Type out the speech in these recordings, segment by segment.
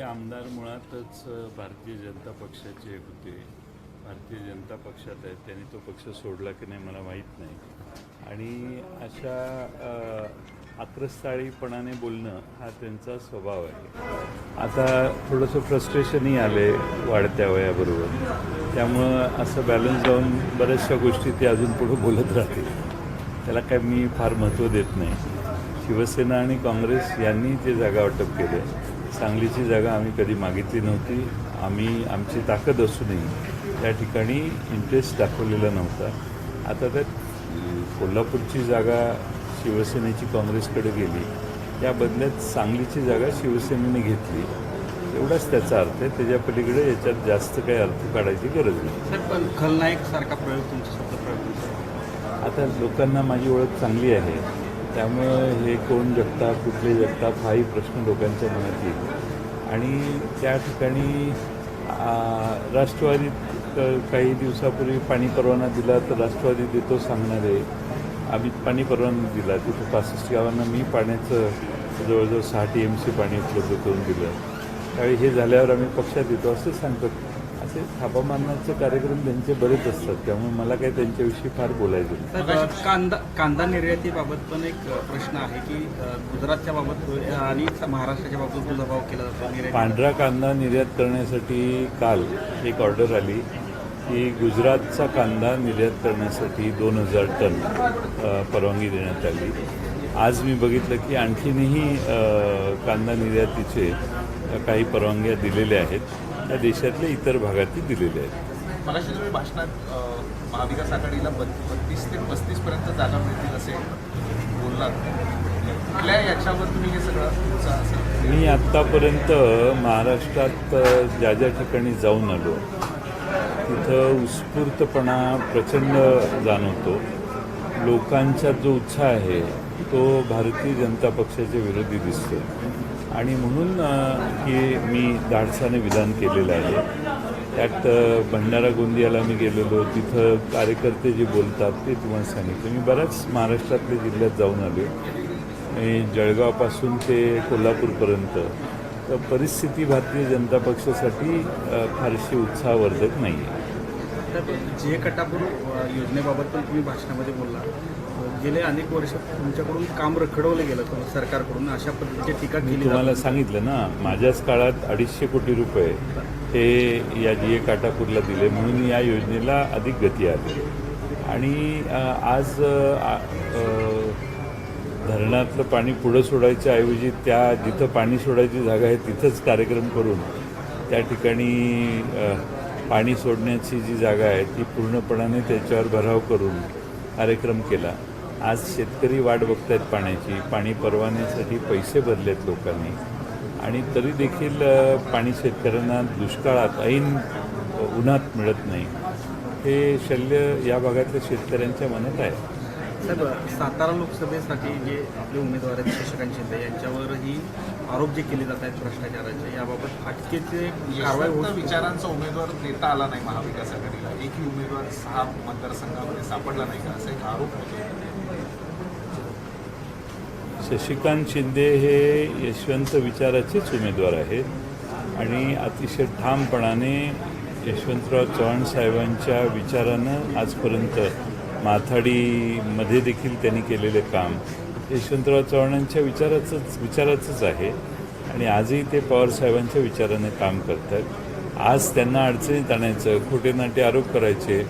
ते आमदार मुळातच भारतीय जनता पक्षाचे होते. भारतीय जनता पक्षात आहेत त्यांनी तो पक्ष सोडला की नाही मला माहीत नाही. आणि अशा आक्रस्ताळीपणाने बोलणं हा त्यांचा स्वभाव आहे. आता थोडंसं फ्रस्ट्रेशनही आले वाढत्या वयाबरोबर. त्यामुळं असं बॅलन्स जाऊन बऱ्याचशा गोष्टी ते अजून पुढं बोलत राहतील. त्याला काय मी फार महत्त्व देत नाही. शिवसेना आणि काँग्रेस यांनी जे जागा वाटप केले सांगलीची जागा आम्ही कधी मागितली नव्हती. आम्ही आमची ताकद असूनही त्या ठिकाणी इंटरेस्ट दाखवलेला नव्हता. आता त्यात कोल्हापूरची जागा शिवसेनेची काँग्रेसकडे गेली. या बदल्यात सांगलीची जागा शिवसेनेने घेतली. एवढाच त्याचा अर्थ आहे. त्याच्या पलीकडे याच्यात जास्त काही अर्थ काढायची गरज नाही. पण खलनायक सारखा प्रयोग तुमचा शब्द प्रयोग तुमचा? आता लोकांना माझी ओळख चांगली आहे. त्यामुळं हे कोण जगताप कुठले जगताप हाही प्रश्न लोकांच्या मनात येईल. आणि त्या ठिकाणी राष्ट्रवादीत काही दिवसापूर्वी पाणी परवाना दिला तर राष्ट्रवादी देतो सांगणारे आम्ही पाणी परवाना दिला. तिथं पासष्ट गावांना मी पाण्याचं जवळजवळ सहा टी एम सी पाणी उपलब्ध करून दिलं. त्यावेळी हे झाल्यावर आम्ही पक्षात येतो असं सांगतात. असे थापा मारण्याचे कार्यक्रम त्यांचे बरेच असतात त्यामुळे मला काही त्यांच्याविषयी फार बोलायचं नाही. तर अ, कांदा कांदा निर्यातीबाबत पण एक प्रश्न आहे की गुजरातच्या बाबत आणि महाराष्ट्राच्या बाबत दबाव केला जातो निर्याती पांढरा कांदा निर्यात करण्यासाठी काल एक ऑर्डर आली की गुजरातचा कांदा निर्यात करण्यासाठी दोन हजार टन अ, परवानगी देण्यात आली. आज मी बघितलं की आणखीनही अ, कांदा निर्यातीचे अ, काही परवानग्या दिलेल्या आहेत. त्या देशातल्या इतर भागातही दिलेल्या आहेत. मगाशी तुम्ही भाषणात महाविकास आघाडीला बत्तीस ते पस्तीस पर्यंत जागा मिळतील असे बोललात. कुठल्या याच्यावर तुम्ही हे सगळं तुमचं असं मी आत्तापर्यंत महाराष्ट्रात ज्या ज्या ठिकाणी जाऊन आलो तिथं उत्स्फूर्तपणा प्रचंड जाणवतो. लोकांचा जो उत्साह आहे तो भारतीय जनता पक्षाच्या विरोधी दिसतो आणि म्हणून हे मी धाडसाने विधान केलेलं आहे. त्यात भंडारा गोंदियाला मी गेलेलो. तिथं कार्यकर्ते जे बोलतात ते तुम्हाला सांगितलं. मी बऱ्याच महाराष्ट्रातल्या जिल्ह्यात जाऊन आलो आणि जळगावपासून ते कोल्हापूरपर्यंत. तर परिस्थिती भारतीय जनता पक्षासाठी फारशी उत्साहवर्धक नाही आहे जे कटापूर योजनेबाबत पण तुम्ही भाषणामध्ये बोलला. गेले अनेक वर्ष तुमच्याकडून काम रखडवलं गेलं सरकारकडून अशा पद्धतीची टीका केली तुम्हाला. सांगितलं ना माझ्याच काळात अडीचशे कोटी रुपये हे या जी ए काटापूरला दिले म्हणून या योजनेला अधिक गती आली आणि आज धरणातलं पाणी पुढं सोडायच्या ऐवजी त्या जिथं पाणी सोडायची जागा आहे तिथंच कार्यक्रम करून त्या ठिकाणी पाणी सोडण्याची जी जागा आहे ती पूर्णपणाने त्याच्यावर भराव करून कार्यक्रम केला आज शेतकरी वाट बघतायत पाण्याची. पाणी परवान्यासाठी पैसे भरलेत लोकांनी. आणि तरी देखील पाणी शेतकऱ्यांना दुष्काळात ऐन उन्हात मिळत नाही. हे शल्य या भागातल्या शेतकऱ्यांच्या मनात आहे. साहेब सातारा लोकसभेसाठी जे आपले उमेदवार आहेत शशिकांत शिंदे यांच्यावरही आरोप जे केले जात आहेत भ्रष्टाचाराचे याबाबत अटकेचे कारवाई होत विचारांचा उमेदवार देता आला नाही महाविकास आघाडीला. एकही उमेदवार सहा मतदारसंघामध्ये सापडला नाही का? असा एक आरोप होतो शशिकांत शिंदे हे यशवंत विचाराचेच उमेदवार आहेत. आणि अतिशय ठामपणाने यशवंतराव चव्हाण साहेबांच्या विचारानं आजपर्यंत माथाडीमध्ये देखील त्यांनी केलेले काम. यशवंतराव चव्हाणांच्या विचाराचंच विचाराचंच आहे. आणि आजही ते पवारसाहेबांच्या विचाराने काम करतात. आज त्यांना अडचणीत आणायचं खोटे नाटे आरोप करायचे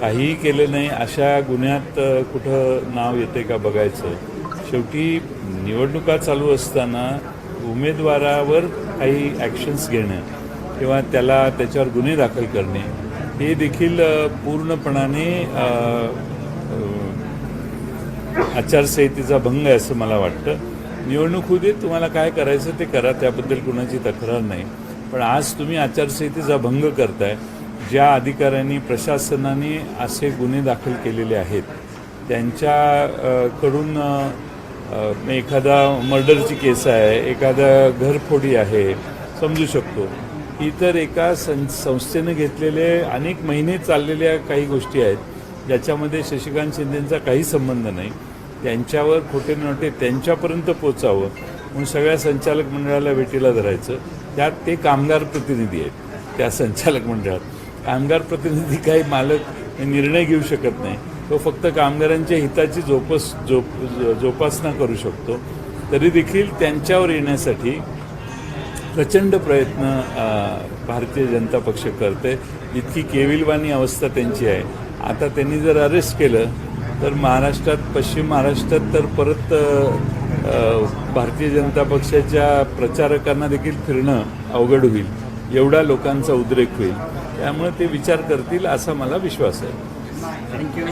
काहीही केलं नाही अशा गुन्ह्यात कुठं नाव येते का बघायचं. शेवटी निवडणुका चालू असताना उमेदवारावर काही ॲक्शन्स घेणं किंवा त्याला त्याच्यावर गुन्हे दाखल करणे हे देखील पूर्णपणाने आचारसंहितेचा भंग आहे असं मला वाटतं. निवडणूक होऊ दे तुम्हाला काय करायचं ते करा त्याबद्दल कुणाची तक्रार नाही. पण आज तुम्ही आचारसंहितेचा भंग करताय ज्या अधिकाऱ्यांनी प्रशासनाने असे गुन्हे दाखल केलेले आहेत त्यांच्याकडून एखादा मर्डरची केस आहे एखादा घरफोडी आहे समजू शकतो. इतर एका सं संस्थेनं घेतलेले अनेक महिने चाललेल्या काही गोष्टी आहेत ज्याच्यामध्ये शशिकांत शिंदेंचा काही संबंध नाही. त्यांच्यावर खोटे नोटे त्यांच्यापर्यंत पोचावं म्हणून सगळ्या संचालक मंडळाला भेटीला धरायचं. त्यात ते कामगार प्रतिनिधी आहेत त्या संचालक मंडळात. कामगार प्रतिनिधी काही मालक निर्णय घेऊ शकत नाही. तो फक्त कामगारांच्या हिताची जोपस जोप जोपासना करू शकतो. तरी देखील त्यांच्यावर येण्यासाठी प्रचंड प्रयत्न भारतीय जनता पक्ष करते इतकी केविलवाणी अवस्था त्यांची आहे. आता त्यांनी जर अरेस्ट केलं तर महाराष्ट्रात पश्चिम महाराष्ट्रात तर परत भारतीय जनता पक्षाच्या प्रचारकांना देखील फिरणं अवघड होईल. एवढा लोकांचा उद्रेक होईल. त्यामुळे ते विचार करतील असा मला विश्वास आहे. थँक्यू